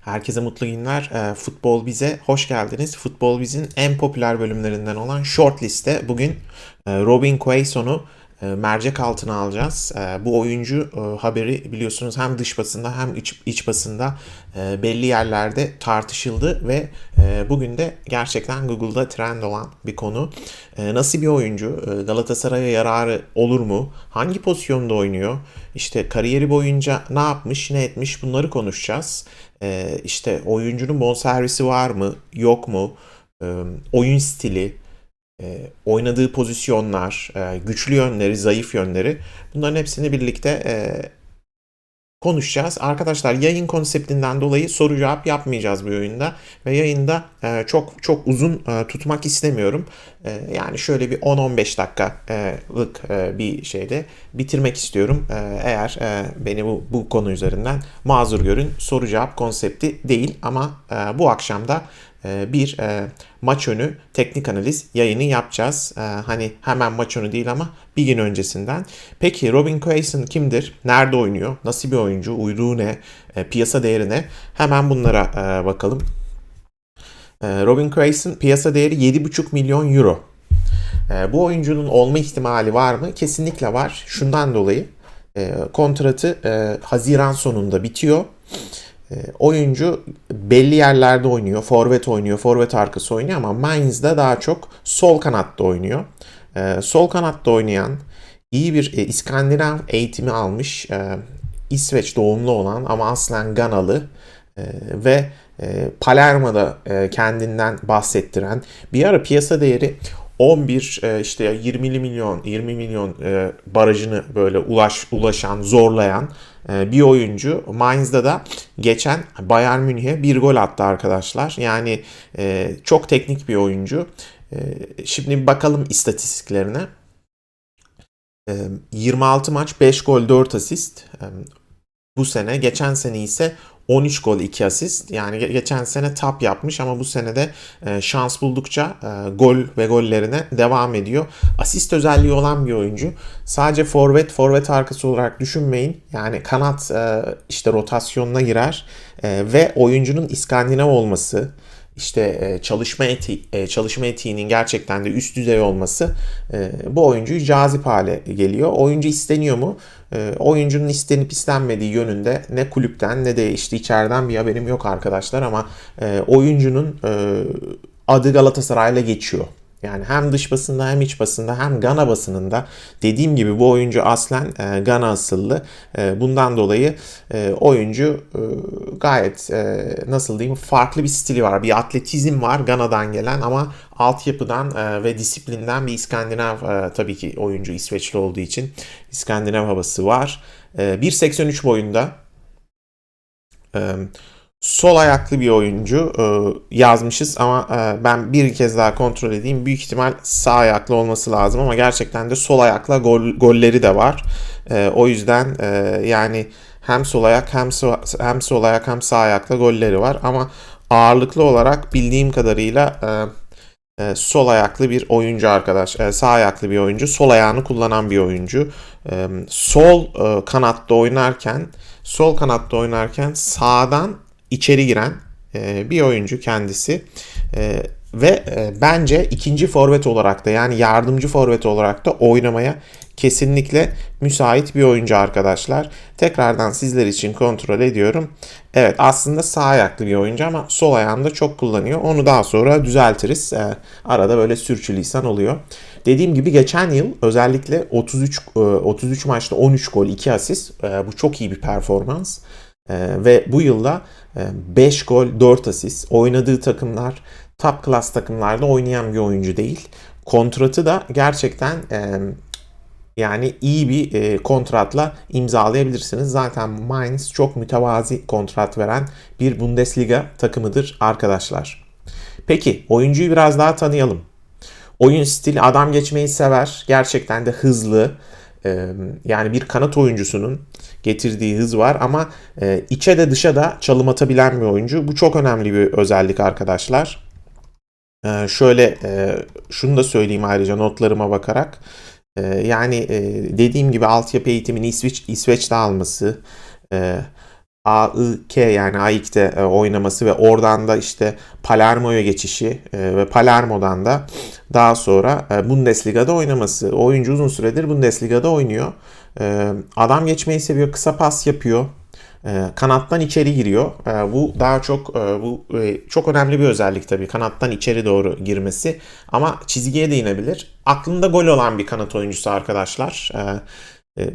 Herkese mutlu günler. Ee, Futbol Bize hoş geldiniz. Futbol Biz'in en popüler bölümlerinden olan Shortlist'te bugün e, Robin Quaison'u e, mercek altına alacağız. E, Bu oyuncu e, haberi biliyorsunuz hem dış basında hem iç, iç basında e, belli yerlerde tartışıldı ve e, bugün de gerçekten Google'da trend olan bir konu. E, Nasıl bir oyuncu? E, Galatasaray'a yararı olur mu? Hangi pozisyonda oynuyor? İşte kariyeri boyunca ne yapmış, ne etmiş bunları konuşacağız. E, İşte oyuncunun bonservisi var mı, yok mu? E, Oyun stili, e, oynadığı pozisyonlar, e, güçlü yönleri, zayıf yönleri bunların hepsini birlikte e, konuşacağız. Arkadaşlar yayın konseptinden dolayı soru cevap yapmayacağız bu oyunda ve yayında e, çok çok uzun e, tutmak istemiyorum. E, yani şöyle bir 10-15 dakikalık e, bir şeyde bitirmek istiyorum. E, eğer e, beni bu, bu konu üzerinden mazur görün. Soru cevap konsepti değil ama e, bu akşam da bir e, maç önü teknik analiz yayını yapacağız. E, hani hemen maç önü değil ama bir gün öncesinden. Peki Robin Quaison kimdir? Nerede oynuyor? Nasıl bir oyuncu? Uyruğu ne? E, piyasa değeri ne? Hemen bunlara e, bakalım. Robin Quaison piyasa değeri 7,5 milyon euro. Bu oyuncunun olma ihtimali var mı? Kesinlikle var. Şundan dolayı e, kontratı Haziran sonunda bitiyor. E, oyuncu belli yerlerde oynuyor. Forvet oynuyor, forvet arkası oynuyor ama Mainz'da daha çok sol kanatta oynuyor. E, sol kanatta oynayan iyi bir e, İskandinav eğitimi almış, e, İsveç doğumlu olan ama aslen Ganalı e, ve Palermo'da kendinden bahsettiren bir ara piyasa değeri 11 e, işte 20 milyon 20 milyon barajını böyle ulaş ulaşan zorlayan bir oyuncu Mainz'da da geçen Bayern Münih'e bir gol attı arkadaşlar. Yani e, çok teknik bir oyuncu. E, şimdi bakalım istatistiklerine. E, 26 maç 5 gol 4 asist. Bu sene geçen sene ise 13 gol 2 asist. Yani ge- geçen sene tap yapmış ama bu sene de e, şans buldukça e, gol ve gollerine devam ediyor. Asist özelliği olan bir oyuncu. Sadece forvet, forvet arkası olarak düşünmeyin. Yani kanat e, işte rotasyonuna girer ve oyuncunun İskandinav olması, işte e, çalışma eti e, çalışma etiğinin gerçekten de üst düzey olması e, bu oyuncuyu cazip hale geliyor. Oyuncu isteniyor mu? Oyuncunun istenip istenmediği yönünde ne kulüpten ne de işte içeriden bir haberim yok arkadaşlar ama oyuncunun adı Galatasaray'la geçiyor. Yani hem dış basında hem iç basında hem Gana basınında dediğim gibi bu oyuncu aslen e, Gana asıllı. E, bundan dolayı e, oyuncu e, gayet e, nasıl diyeyim farklı bir stili var. Bir atletizm var Gana'dan gelen ama altyapıdan e, ve disiplinden bir İskandinav e, tabii ki oyuncu İsveçli olduğu için İskandinav havası var. E, 1.83 boyunda. E, sol ayaklı bir oyuncu e, yazmışız ama e, ben bir kez daha kontrol edeyim. Büyük ihtimal sağ ayaklı olması lazım ama gerçekten de sol ayakla gol, golleri de var. E, o yüzden e, yani hem sol ayak hem sol, hem sol ayak hem sağ ayakla golleri var ama ağırlıklı olarak bildiğim kadarıyla e, e, sol ayaklı bir oyuncu arkadaş. E, sağ ayaklı bir oyuncu. Sol ayağını kullanan bir oyuncu. E, sol e, kanatta oynarken sol kanatta oynarken sağdan içeri giren e, bir oyuncu kendisi. E, ve e, bence ikinci forvet olarak da yani yardımcı forvet olarak da oynamaya kesinlikle müsait bir oyuncu arkadaşlar. Tekrardan sizler için kontrol ediyorum. Evet aslında sağ ayaklı bir oyuncu ama sol ayağını da çok kullanıyor. Onu daha sonra düzeltiriz. Arada böyle sürçülisan oluyor. Dediğim gibi geçen yıl özellikle 33 e, 33 maçta 13 gol 2 asist. Bu çok iyi bir performans. E, ve bu yılda e, 5 gol 4 asist. Oynadığı takımlar top class takımlarda oynayan bir oyuncu değil. Kontratı da gerçekten e, yani iyi bir e, kontratla imzalayabilirsiniz. Zaten Mainz çok mütevazi kontrat veren bir Bundesliga takımıdır arkadaşlar. Peki oyuncuyu biraz daha tanıyalım. Oyun stili adam geçmeyi sever. Gerçekten de hızlı. Yani bir kanat oyuncusunun getirdiği hız var ama içe de dışa da çalım atabilen bir oyuncu. Bu çok önemli bir özellik arkadaşlar. Şöyle şunu da söyleyeyim ayrıca notlarıma bakarak. Yani dediğim gibi altyapı eğitimini İsveç, İsveç'te alması, AIK yani AIK'te e, oynaması ve oradan da işte Palermo'ya geçişi e, ve Palermo'dan da daha sonra e, Bundesliga'da oynaması. Oyuncu uzun süredir Bundesliga'da oynuyor. Adam geçmeyi seviyor, kısa pas yapıyor. Kanattan içeri giriyor. Bu daha çok bu çok önemli bir özellik tabii. Kanattan içeri doğru girmesi ama çizgiye de inebilir. Aklında gol olan bir kanat oyuncusu arkadaşlar. Ee,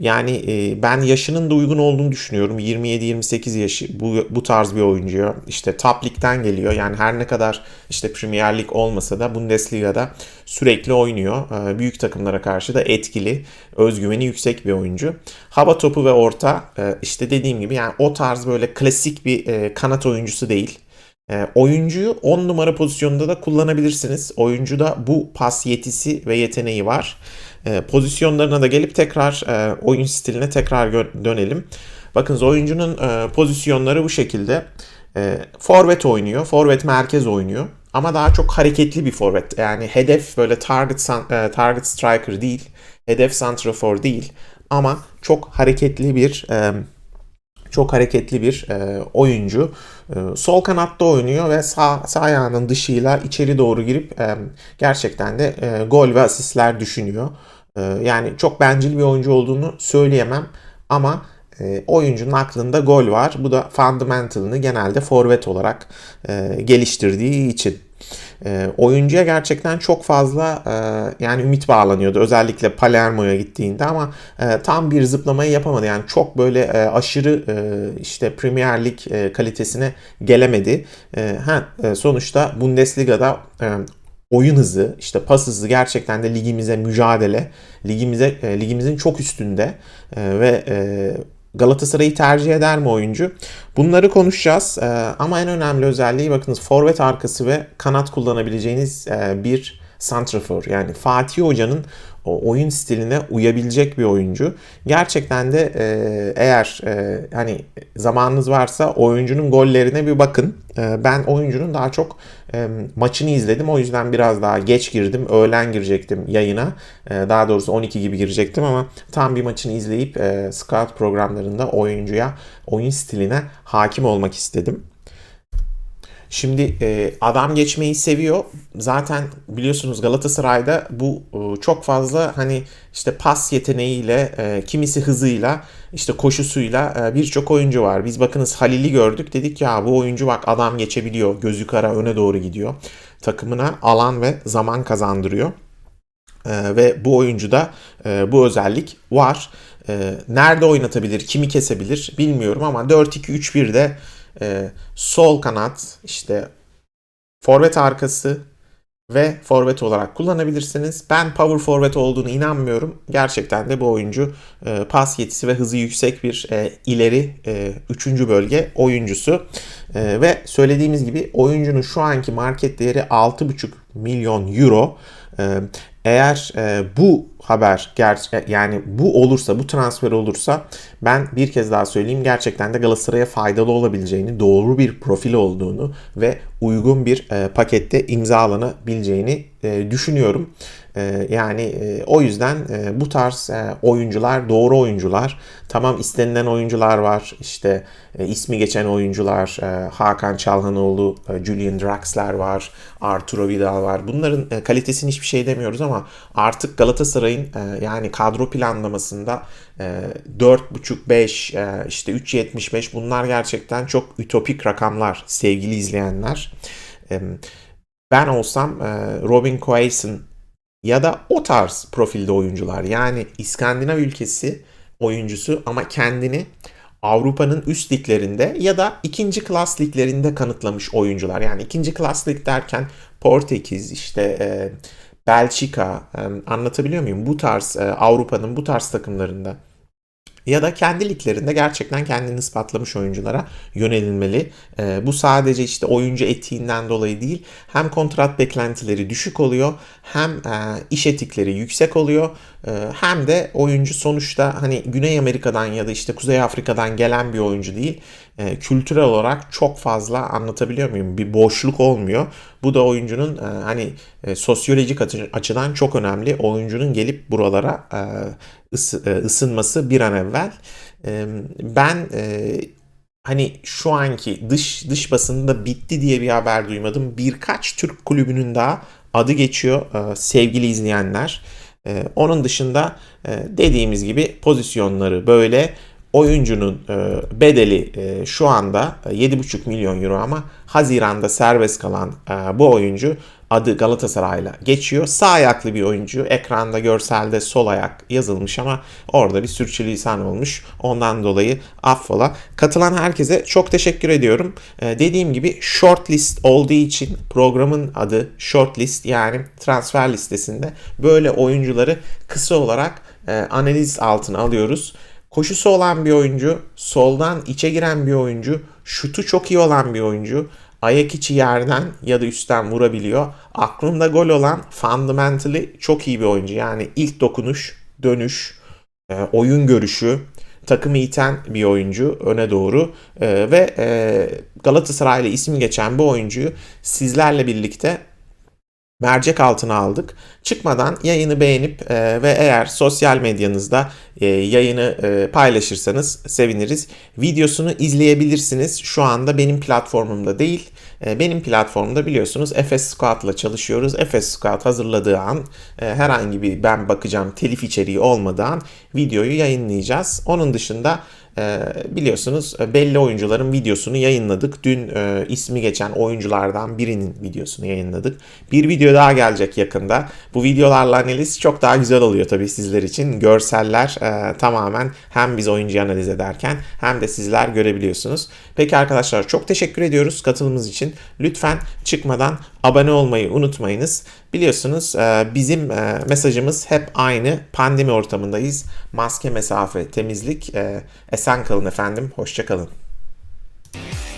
yani e, ben yaşının da uygun olduğunu düşünüyorum. 27-28 yaşı bu, bu tarz bir oyuncuya. İşte top ligden geliyor. Yani her ne kadar işte Premier Lig olmasa da Bundesliga'da sürekli oynuyor. Ee, büyük takımlara karşı da etkili, özgüveni yüksek bir oyuncu. Hava topu ve orta e, işte dediğim gibi yani o tarz böyle klasik bir e, kanat oyuncusu değil. Oyuncuyu 10 numara pozisyonunda da kullanabilirsiniz. Oyuncuda bu pas yetisi ve yeteneği var. E, pozisyonlarına da gelip tekrar e, oyun stiline tekrar dönelim. Bakın oyuncunun e, pozisyonları bu şekilde. E, forvet oynuyor. Forvet merkez oynuyor. Ama daha çok hareketli bir forvet. Yani hedef böyle target e, target striker değil. Hedef santrafor değil. Ama çok hareketli bir çok hareketli bir e, oyuncu. E, sol kanatta oynuyor ve sağ, sağ ayağının dışıyla içeri doğru girip e, gerçekten de e, gol ve asistler düşünüyor. E, yani çok bencil bir oyuncu olduğunu söyleyemem ama e, oyuncunun aklında gol var. Bu da fundamentalını genelde forvet olarak e, geliştirdiği için. E, oyuncuya gerçekten çok fazla e, yani ümit bağlanıyordu. Özellikle Palermo'ya gittiğinde ama e, tam bir zıplamayı yapamadı. Yani çok böyle e, aşırı e, işte Premier Lig e, kalitesine gelemedi. E, ha, e, sonuçta Bundesliga'da e, oyun hızı, işte pas hızı gerçekten de ligimize mücadele, ligimize e, ligimizin çok üstünde e, ve e, Galatasaray'ı tercih eder mi oyuncu? Bunları konuşacağız e, ama en önemli özelliği bakınız forvet arkası ve kanat kullanabileceğiniz e, bir santrafor. Yani Fatih Hoca'nın o oyun stiline uyabilecek bir oyuncu. Gerçekten de e, eğer e, hani zamanınız varsa oyuncunun gollerine bir bakın. E, ben oyuncunun daha çok e, maçını izledim. O yüzden biraz daha geç girdim. Öğlen girecektim yayına. E, daha doğrusu 12 gibi girecektim ama tam bir maçını izleyip e, scout programlarında oyuncuya, oyun stiline hakim olmak istedim. Şimdi e, adam geçmeyi seviyor. Zaten biliyorsunuz Galatasaray'da bu e, çok fazla hani işte pas yeteneğiyle, e, kimisi hızıyla, işte koşusuyla birçok oyuncu var. Biz bakınız Halil'i gördük. Dedik ya bu oyuncu bak adam geçebiliyor. Gözü kara öne doğru gidiyor. Takımına alan ve zaman kazandırıyor. Ve bu oyuncuda bu özellik var. Nerede oynatabilir, kimi kesebilir bilmiyorum ama 4-2-3-1'de e, sol kanat işte forvet arkası ve forvet olarak kullanabilirsiniz. Ben power forvet olduğunu inanmıyorum. Gerçekten de bu oyuncu e, pas yetisi ve hızı yüksek bir e, ileri e, 3. bölge oyuncusu. E, ve söylediğimiz gibi oyuncunun şu anki market değeri 6,5 milyon euro. E, eğer e, bu haber ger yani bu olursa, bu transfer olursa ben bir kez daha söyleyeyim gerçekten de Galatasaray'a faydalı olabileceğini, doğru bir profil olduğunu ve uygun bir e, pakette imzalanabileceğini e, düşünüyorum. E, yani e, o yüzden e, bu tarz e, oyuncular doğru oyuncular. Tamam istenilen oyuncular var. İşte e, ismi geçen oyuncular e, Hakan Çalhanoğlu, e, Julian Draxler var, Arturo Vidal var. Bunların e, kalitesini hiçbir şey demiyoruz ama artık Galatasaray'ın e, yani kadro planlamasında e, 4.5-5 e, işte 3.75 bunlar gerçekten çok ütopik rakamlar sevgili izleyenler. E, ben olsam e, Robin Quaison ya da o tarz profilde oyuncular yani İskandinav ülkesi oyuncusu ama kendini Avrupa'nın üst liglerinde ya da ikinci klas liglerinde kanıtlamış oyuncular. Yani ikinci klas lig derken Portekiz, işte e, Belçika anlatabiliyor muyum? Bu tarz e, Avrupa'nın bu tarz takımlarında ya da kendi liglerinde gerçekten kendini ispatlamış oyunculara yönelilmeli. E, bu sadece işte oyuncu etiğinden dolayı değil hem kontrat beklentileri düşük oluyor hem e, iş etikleri yüksek oluyor hem de oyuncu sonuçta hani Güney Amerika'dan ya da işte Kuzey Afrika'dan gelen bir oyuncu değil kültürel olarak çok fazla anlatabiliyor muyum? Bir boşluk olmuyor. Bu da oyuncunun e, hani e, sosyolojik açıdan çok önemli. Oyuncunun gelip buralara e, ısı, e, ısınması bir an evvel. E, ben e, hani şu anki dış dış basında bitti diye bir haber duymadım. Birkaç Türk kulübünün daha adı geçiyor e, sevgili izleyenler. E, onun dışında e, dediğimiz gibi pozisyonları böyle. Oyuncunun e, bedeli e, şu anda e, 7,5 milyon euro ama Haziran'da serbest kalan e, bu oyuncu adı Galatasaray'la geçiyor. Sağ ayaklı bir oyuncu. Ekranda görselde sol ayak yazılmış ama orada bir sürçülisan olmuş. Ondan dolayı affola. Katılan herkese çok teşekkür ediyorum. Dediğim gibi shortlist olduğu için programın adı shortlist yani transfer listesinde böyle oyuncuları kısa olarak e, analiz altına alıyoruz. Koşusu olan bir oyuncu, soldan içe giren bir oyuncu, şutu çok iyi olan bir oyuncu, ayak içi yerden ya da üstten vurabiliyor. Aklımda gol olan fundamentally çok iyi bir oyuncu. Yani ilk dokunuş, dönüş, e, oyun görüşü, takımı iten bir oyuncu öne doğru E, ve e, Galatasaray'la ismi geçen bu oyuncuyu sizlerle birlikte mercek altına aldık. Çıkmadan yayını beğenip e, ve eğer sosyal medyanızda e, yayını e, paylaşırsanız seviniriz. Videosunu izleyebilirsiniz. Şu anda benim platformumda değil. E, benim platformumda biliyorsunuz Efes Scout'la çalışıyoruz. Efes Scout hazırladığı an e, herhangi bir ben bakacağım telif içeriği olmadığı an videoyu yayınlayacağız. Onun dışında biliyorsunuz e, belli oyuncuların videosunu yayınladık. Dün e, ismi geçen oyunculardan birinin videosunu yayınladık. Bir video daha gelecek yakında. Bu videolarla analiz çok daha güzel oluyor tabii sizler için. Görseller e, tamamen hem biz oyuncuyu analiz ederken hem de sizler görebiliyorsunuz. Peki arkadaşlar çok teşekkür ediyoruz katılımınız için. Lütfen çıkmadan abone olmayı unutmayınız. Biliyorsunuz e, bizim e, mesajımız hep aynı. Pandemi ortamındayız. Maske, mesafe, temizlik. E, esen kalın efendim. Hoşçakalın. kalın.